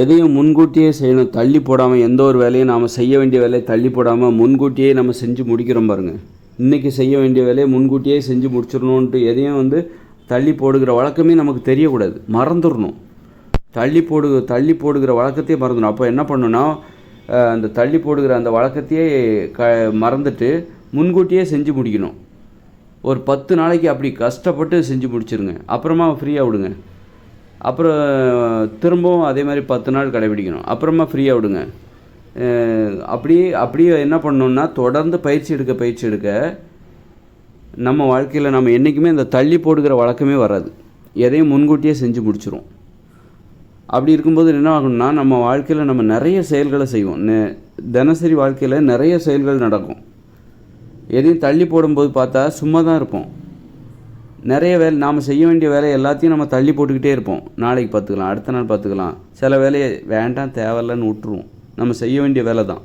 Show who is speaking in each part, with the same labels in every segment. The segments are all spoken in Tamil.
Speaker 1: எதையும் முன்கூட்டியே செய்யணும். தள்ளி போடாமல் எந்த ஒரு வேலையும் நாம் செய்ய வேண்டிய வேலையை தள்ளி போடாமல் முன்கூட்டியே நம்ம செஞ்சு முடிக்கிறோம் பாருங்கள் இன்றைக்கி செய்ய வேண்டிய வேலையை முன்கூட்டியே செஞ்சு முடிச்சிடணுன்ட்டு எதையும் வந்து தள்ளி போடுகிற வழக்கமே நமக்கு தெரியக்கூடாது. மறந்துடணும். தள்ளி போடு தள்ளி போடுகிற வழக்கத்தையே மறந்துடணும். அப்போ என்ன பண்ணணும்னா அந்த தள்ளி போடுகிற அந்த வழக்கத்தையே க மறந்துட்டு முன்கூட்டியே செஞ்சு முடிக்கணும். ஒரு பத்து நாளைக்கு அப்படி கஷ்டப்பட்டு செஞ்சு முடிச்சிருங்க. அப்புறமா ஃப்ரீயாக விடுங்க. அப்புறம் திரும்பவும் அதே மாதிரி பத்து நாள் கடைபிடிக்கணும். அப்புறமா ஃப்ரீயாக விடுங்க. அப்படியே அப்படியே என்ன பண்ணணும்னா தொடர்ந்து பயிற்சி எடுக்க பயிற்சி எடுக்க நம்ம வாழ்க்கையில் நம்ம என்றைக்குமே இந்த தள்ளி போடுகிற வழக்கமே வராது. எதையும் முன்கூட்டியே செஞ்சு முடிச்சிரும். அப்படி இருக்கும்போது என்ன ஆகும்னா நம்ம வாழ்க்கையில் நம்ம நிறைய செயல்களை செய்வோம். நெ- தினசரி வாழ்க்கையில் நிறைய செயல்கள் நடக்கும். எதையும் தள்ளி போடும்போது பார்த்தா சும்மா தான் இருப்போம். நிறைய வேலை நாம் செய்ய வேண்டிய வேலை எல்லாத்தையும் நம்ம தள்ளி போட்டுக்கிட்டே இருப்போம். நாளைக்கு பார்த்துக்கலாம் அடுத்த நாள் பார்த்துக்கலாம். சில வேலையை வேண்டாம் தேவையில்லன்னு விட்டுருவோம். நம்ம செய்ய வேண்டிய வேலை தான்.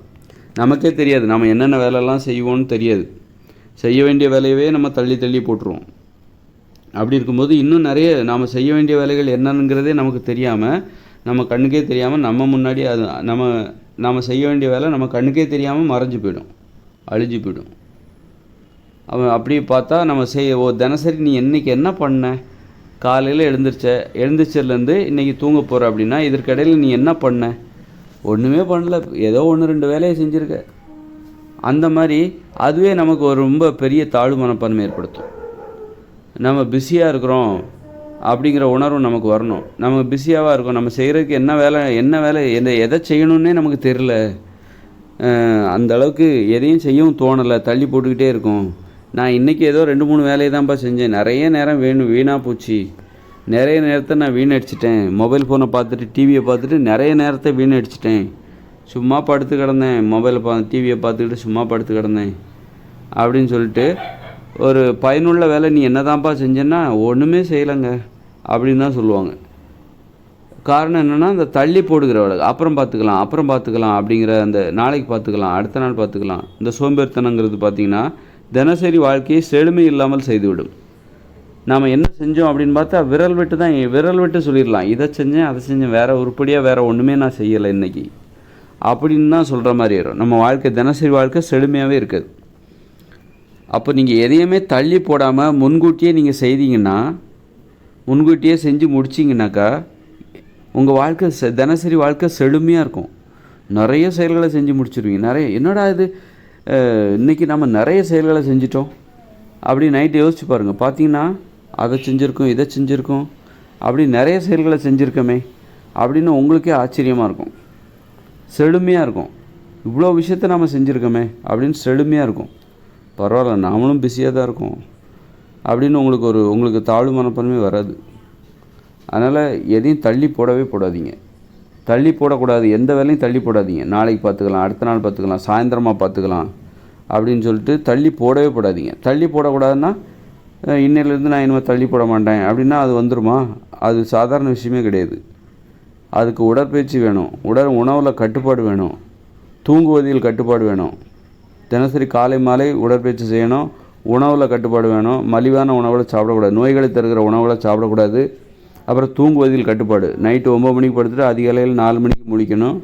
Speaker 1: நமக்கே தெரியாது நம்ம என்னென்ன வேலைலாம் செய்வோம்னு தெரியாது. செய்ய வேண்டிய வேலையவே நம்ம தள்ளி தள்ளி போட்டுருவோம். அப்படி இருக்கும்போது இன்னும் நிறைய நாம் செய்ய வேண்டிய வேலைகள் என்னங்கிறதே நமக்கு தெரியாமல் நம்ம கண்ணுக்கே தெரியாமல் நம்ம முன்னாடி அது நம்ம நாம் செய்ய வேண்டிய வேலை நம்ம கண்ணுக்கே தெரியாமல் மறைஞ்சு போயிடும். அழிஞ்சு போயிடும். அவன் அப்படி பார்த்தா நம்ம செய் ஓ தினசரி நீ என்றைக்கு என்ன பண்ண? காலையில் எழுந்திரிச்ச எழுந்திரிச்சதுலேருந்து இன்றைக்கி தூங்க போகிற அப்படின்னா இதற்கிடையில் நீ என்ன பண்ண? ஒன்றுமே பண்ணல. ஏதோ ஒன்று ரெண்டு வேலையை செஞ்சுருக்க. அந்த மாதிரி அதுவே நமக்கு ஒரு ரொம்ப பெரிய தாழ்வு மனப்பான்மை ஏற்படுத்தும். நம்ம பிஸியாக இருக்கிறோம் அப்படிங்கிற உணர்வு நமக்கு வரணும். நம்ம பிஸியாவாக இருக்கும். நம்ம செய்கிறதுக்கு என்ன வேலை என்ன வேலை எந்த எதை செய்யணுன்னே நமக்கு தெரில அந்த அளவுக்கு எதையும் செய்யவும் தோணலை. தள்ளி போட்டுக்கிட்டே இருக்கும். நான் இன்றைக்கி ஏதோ ரெண்டு மூணு வேலையை தான்ப்பா செஞ்சேன். நிறைய நேரம் வேணும் வீணாக போச்சு. நிறைய நேரத்தை நான் வீணடிச்சிட்டேன். மொபைல் ஃபோனை பார்த்துட்டு டிவியை பார்த்துட்டு நிறைய நேரத்தை வீணடிச்சிட்டேன். சும்மா படுத்து கிடந்தேன். மொபைலை பா டிவியை பார்த்துக்கிட்டு சும்மா படுத்து கிடந்தேன். அப்படின்னு சொல்லிட்டு ஒரு பயனுள்ள வேலை நீ என்னதான்ப்பா செஞ்சேன்னா ஒன்றுமே செய்யலைங்க. அப்படின்னு தான் சொல்லுவாங்க. காரணம் என்னென்னா இந்த தள்ளி போடுகிற வேலை. அப்புறம் பார்த்துக்கலாம் அப்புறம் பார்த்துக்கலாம் அப்படிங்கிற அந்த நாளைக்கு பார்த்துக்கலாம் அடுத்த நாள் பார்த்துக்கலாம். இந்த சோம்பேறித்தனங்கிறது பார்த்திங்கன்னா தினசரி வாழ்க்கையை செழுமை இல்லாமல் செய்துவிடும். நாம் என்ன செஞ்சோம் அப்படின்னு பார்த்தா விரல் விட்டு தான் விரல் விட்டு சொல்லிடலாம். இதை செஞ்சேன் அதை செஞ்சேன் வேறு உருப்படியாக வேறு ஒன்றுமே நான் செய்யலை இன்னைக்கு. அப்படின்னு தான் சொல்கிற மாதிரி வரும். நம்ம வாழ்க்கை தினசரி வாழ்க்கை செழுமையாகவே இருக்குது. அப்போ நீங்கள் எதையுமே தள்ளி போடாமல் முன்கூட்டியே நீங்கள் செய்தீங்கன்னா முன்கூட்டியே செஞ்சு முடிச்சிங்கனாக்கா உங்கள் வாழ்க்கை செ- தினசரி வாழ்க்கை செழுமையாக இருக்கும். நிறைய செயல்களை செஞ்சு முடிச்சிருவீங்க. நிறைய என்னடா இது? இன்றைக்கி இன்னைக்கு நம்ம நிறைய செயல்களை செஞ்சிட்டோம். அப்படி நைட்டு யோசிச்சு பாருங்கள் பார்த்தீங்கன்னா அதை செஞ்சுருக்கோம் இதை செஞ்சுருக்கோம். அப்படி நிறைய செயல்களை செஞ்சுருக்கோமே. அப்படின்னு உங்களுக்கே ஆச்சரியமாக இருக்கும். செழுமையாக இருக்கும். இவ்வளோ விஷயத்த நம்ம செஞ்சுருக்கோமே அப்படின்னு செழுமையாக இருக்கும். பரவாயில்ல நாமளும் பிஸியாக தான் இருக்கோம். அப்படின்னு உங்களுக்கு ஒரு உங்களுக்கு தாழ்வு மனப்பான்மை வராது. அதனால் எதையும் தள்ளி போடவே போடாதீங்க. தள்ளி போடக்கூடாது. எந்த வேலையும் தள்ளி போடாதீங்க. நாளைக்கு பார்த்துக்கலாம் அடுத்த நாள் பார்த்துக்கலாம் சாயந்தரமாக பார்த்துக்கலாம் அப்படின்னு சொல்லிட்டு தள்ளி போடவே போடாதீங்க. தள்ளி போடக்கூடாதுன்னா இன்னிலேருந்து நான் இனிமேல் தள்ளி போட மாட்டேன். அப்படின்னா அது வந்துருமா? அது சாதாரண விஷயமே கிடையாது. அதுக்கு உடற்பயிற்சி வேணும். உடல் உணவில் கட்டுப்பாடு வேணும். தூங்குவதில் கட்டுப்பாடு வேணும். தினசரி காலை மாலை உடற்பயிற்சி செய்யணும். உணவில் கட்டுப்பாடு வேணும். மலிவான உணவுகளை சாப்பிடக்கூடாது. நோய்களை தருகிற உணவுகளை சாப்பிடக்கூடாது. அப்புறம் தூங்குவதில் கட்டுப்பாடு. நைட்டு ஒம்பது மணிக்கு படுத்துட்டு அதிகாலையில் நாலு மணிக்கு முடிக்கணும்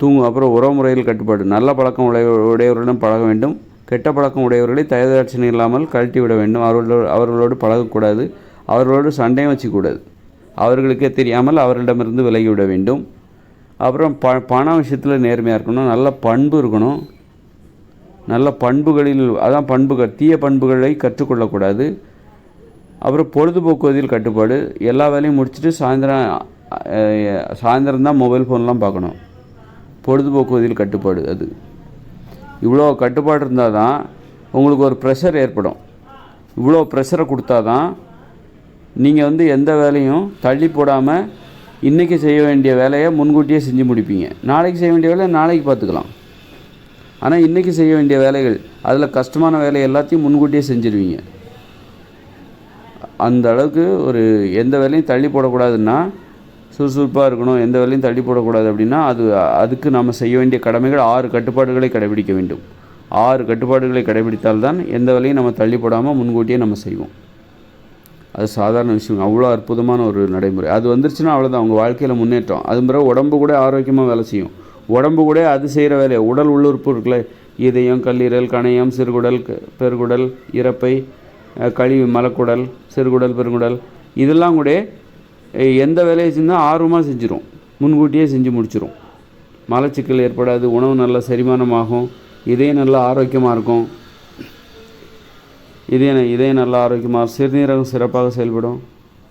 Speaker 1: தூங்கும் அப்புறம் உறவு முறையில் கட்டுப்பாடு. நல்ல பழக்கம் உடைய உடையவர்களிடம் பழக வேண்டும். கெட்ட பழக்கம் உடையவர்களை தயதாட்சணை இல்லாமல் கழட்டி விட வேண்டும். அவர்களோடு அவர்களோடு பழகக்கூடாது. அவர்களோடு சண்டையும் வச்சுக்கூடாது. அவர்களுக்கே தெரியாமல் அவர்களிடமிருந்து விலகி விட வேண்டும். அப்புறம் ப பண விஷயத்தில் நேர்மையாக இருக்கணும். நல்ல பண்பு இருக்கணும். நல்ல பண்புகளில் அதான் பண்புகள். தீய பண்புகளை கற்றுக்கொள்ளக்கூடாது. அப்புறம் பொழுதுபோக்குவதில் கட்டுப்பாடு. எல்லா வேலையும் முடிச்சுட்டு சாயந்தரம் அஹ், சாயந்தரம் தான் மொபைல் ஃபோன்லாம் பார்க்கணும். பொழுதுபோக்குவதில் கட்டுப்பாடு அது. இவ்வளோ கட்டுப்பாடு இருந்தால் தான் உங்களுக்கு ஒரு ப்ரெஷர் ஏற்படும். இவ்வளோ ப்ரெஷரை கொடுத்தா தான் நீங்கள் வந்து எந்த வேலையும் தள்ளி போடாமல் இன்றைக்கி செய்ய வேண்டிய வேலையை முன்கூட்டியே செஞ்சு முடிப்பீங்க. நாளைக்கு செய்ய வேண்டிய வேலையை நாளைக்கு பார்த்துக்கலாம். ஆனால் இன்றைக்கி செய்ய வேண்டிய வேலைகள் அதில் கஷ்டமான வேலை எல்லாத்தையும் முன்கூட்டியே செஞ்சுருவீங்க. அந்த அளவுக்கு ஒரு எந்த வேலையும் தள்ளி போடக்கூடாதுன்னா சுறுசுறுப்பாக இருக்கணும் எந்த வேலையும் தள்ளி போடக்கூடாது அப்படின்னா அது அதுக்கு நம்ம செய்ய வேண்டிய கடமைகள் ஆறு கட்டுப்பாடுகளை கடைபிடிக்க வேண்டும். ஆறு கட்டுப்பாடுகளை கடைபிடித்தால்தான் எந்த வேலையும் நம்ம தள்ளி போடாமல் முன்கூட்டியே நம்ம செய்வோம். அது சாதாரண விஷயம் அவ்வளோ அற்புதமான ஒரு நடைமுறை. அது வந்துருச்சுன்னா அவ்வளோதான் அவங்க வாழ்க்கையில் முன்னேற்றம். அது பிறகு உடம்பு கூட ஆரோக்கியமாக வேலை செய்யும். உடம்பு கூட அது செய்கிற வேலையை? உடல் உள்ளுறுப்பு இருக்குல்ல. இதயம் கல்லீரல் கணையம் சிறுகுடல் க- பெருகுடல் இறப்பை கழிவு மலக்குடல் சிறுகுடல் பெருங்குடல் இதெல்லாம் கூட எந்த வேலையை செஞ்சால் ஆர்வமாக செஞ்சிடும் முன்கூட்டியே செஞ்சு முடிச்சிடும் மலச்சிக்கல் ஏற்படாது உணவு நல்லா செரிமானமாகும் இதயம் நல்லா ஆரோக்கியமாக இருக்கும். இதயம் இதயம் நல்லா ஆரோக்கியமாக சிறுநீரகம் சிறப்பாக செயல்படும்.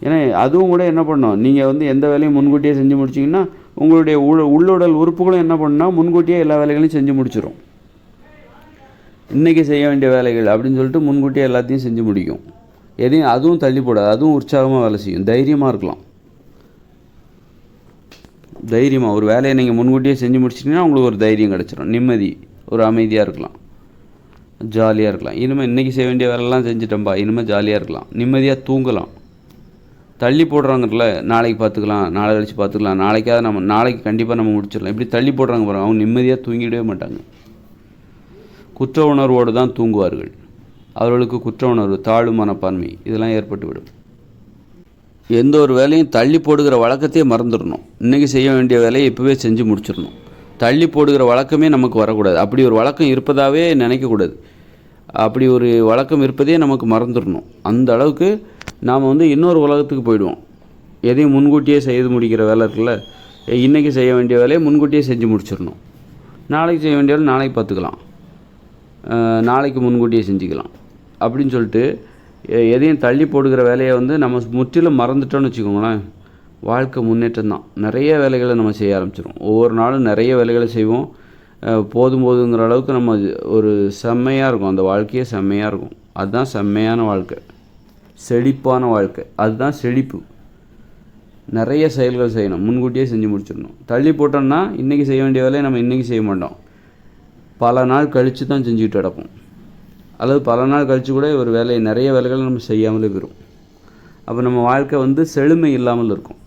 Speaker 1: ஏன்னா அதுவும் கூட என்ன பண்ணோம்? நீங்கள் வந்து எந்த வேலையும் முன்கூட்டியே செஞ்சு முடிச்சிங்கன்னா உங்களுடைய உள் உள்ளுடல் உறுப்புகளும் என்ன பண்ணுன்னா முன்கூட்டியே எல்லா வேலைகளையும் செஞ்சு முடிச்சிடும் இன்றைக்கி செய்ய வேண்டிய வேலைகள் அப்படின்னு சொல்லிட்டு முன்கூட்டியே எல்லாத்தையும் செஞ்சு முடிக்கும். எதையும் அதுவும் தள்ளி போடாது அதுவும் உற்சாகமாக வேலை செய்யும். தைரியமாக இருக்கலாம். தைரியமாக ஒரு வேலையை நீங்கள் முன்கூட்டியே செஞ்சு முடிச்சிட்டிங்கன்னா உங்களுக்கு ஒரு தைரியம் கிடச்சிரும். நிம்மதி ஒரு அமைதியாக இருக்கலாம். ஜாலியாக இருக்கலாம். இனிமேல் இன்றைக்கி செய்ய வேண்டிய வேலைலாம் செஞ்சுட்டோம்பா இனிமேல் ஜாலியாக இருக்கலாம். நிம்மதியாக தூங்கலாம். தள்ளி போடுறாங்கல்ல நாளைக்கு பார்த்துக்கலாம் நாளை கழிச்சு பார்த்துக்கலாம். நாளைக்காவது நம்ம நாளைக்கு கண்டிப்பாக நம்ம முடிச்சிடலாம். இப்படி தள்ளி போடுறாங்க பாருங்கள் அவங்க நிம்மதியாக தூங்கிடவே மாட்டாங்க. குற்ற உணர்வோடு தான் தூங்குவார்கள். அவர்களுக்கு குற்ற உணர்வு தாழ்வு மனப்பான்மை இதெல்லாம் ஏற்பட்டுவிடும். எந்த ஒரு வேலையும் தள்ளி போடுகிற வழக்கத்தையே மறந்துடணும். இன்றைக்கி செய்ய வேண்டிய வேலையை இப்போவே செஞ்சு முடிச்சிடணும். தள்ளி போடுகிற வழக்கமே நமக்கு வரக்கூடாது. அப்படி ஒரு வழக்கம் இருப்பதாகவே நினைக்கக்கூடாது. அப்படி ஒரு வழக்கம் இருப்பதே நமக்கு மறந்துடணும். அந்த அளவுக்கு நாம் வந்து இன்னொரு உலகத்துக்கு போயிடுவோம். எதையும் முன்கூட்டியே செய்து முடிக்கிற வேலை இருக்குல்ல? இன்றைக்கி செய்ய வேண்டிய வேலையை முன்கூட்டியே செஞ்சு முடிச்சிடணும். நாளைக்கு செய்ய வேண்டிய வேலை நாளைக்கு பார்த்துக்கலாம். நாளைக்கு முன்கூட்டியே செஞ்சுக்கலாம். அப்படின்னு சொல்லிட்டு எ- எதையும் தள்ளி போடுகிற வேலையை வந்து நம்ம முற்றிலும் மறந்துட்டோம்னு வச்சுக்கோங்களேன். வாழ்க்கை முன்னேற்றம் தான். நிறைய வேலைகளை நம்ம செய்ய ஆரம்பிச்சிடும் ஒவ்வொரு நாளும் நிறைய வேலைகளை செய்வோம். போதும் போதுங்கிற அளவுக்கு நம்ம ஒரு செம்மையாக இருக்கும். அந்த வாழ்க்கையே செம்மையாக இருக்கும். அதுதான் செம்மையான வாழ்க்கை. செழிப்பான வாழ்க்கை. அதுதான் செழிப்பு. நிறைய செயல்கள் செய்யணும். முன்கூட்டியே செஞ்சு முடிச்சிடணும். தள்ளி போட்டோம்னா இன்றைக்கி செய்ய வேண்டிய வேலையை நம்ம இன்றைக்கி செய்ய மாட்டோம். பல நாள் கழித்து தான் செஞ்சுக்கிட்டு கிடப்போம். அல்லது பல நாள் கழித்து கூட ஒரு வேலையை நிறைய வேலைகளை நம்ம செய்யாமலே போயிடும் அப்போ நம்ம வாழ்க்கை வந்து செழுமை இல்லாமல் இருக்கும்.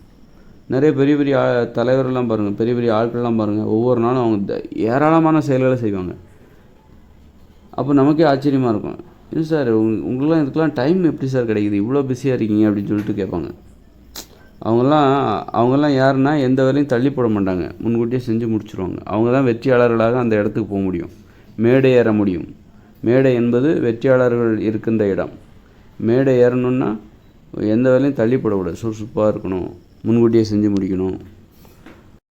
Speaker 1: நிறைய பெரிய பெரிய தலைவர்கள்லாம் பாருங்கள் பெரிய பெரிய ஆட்கள்லாம் பாருங்கள் ஒவ்வொரு நாளும் அவங்க ஏராளமான செயல்களை செய்வாங்க. அப்போ நமக்கே ஆச்சரியமாக இருக்கும். இல்லை சார் உங் உங்களுக்குலாம் இதுக்கெலாம் டைம் எப்படி சார் கிடைக்குது? இவ்வளோ பிஸியாக இருக்கீங்க அப்படின்னு சொல்லிட்டு கேட்பாங்க. அவங்கெல்லாம் அவங்கெல்லாம் யாருன்னா எந்த வேலையும் தள்ளி போட மாட்டாங்க. முன்கூட்டியே செஞ்சு முடிச்சிருவாங்க. அவங்க தான் வெற்றியாளர்களாக அந்த இடத்துக்கு போக முடியும். மேடை ஏற முடியும். மேடை என்பது வெற்றியாளர்கள் இருக்கின்ற இடம். மேடை ஏறணுன்னா எந்த வேலையும் தள்ளி போடக்கூடாது. சுறுசுறுப்பாக இருக்கணும். முன்கூட்டியே செஞ்சு முடிக்கணும்.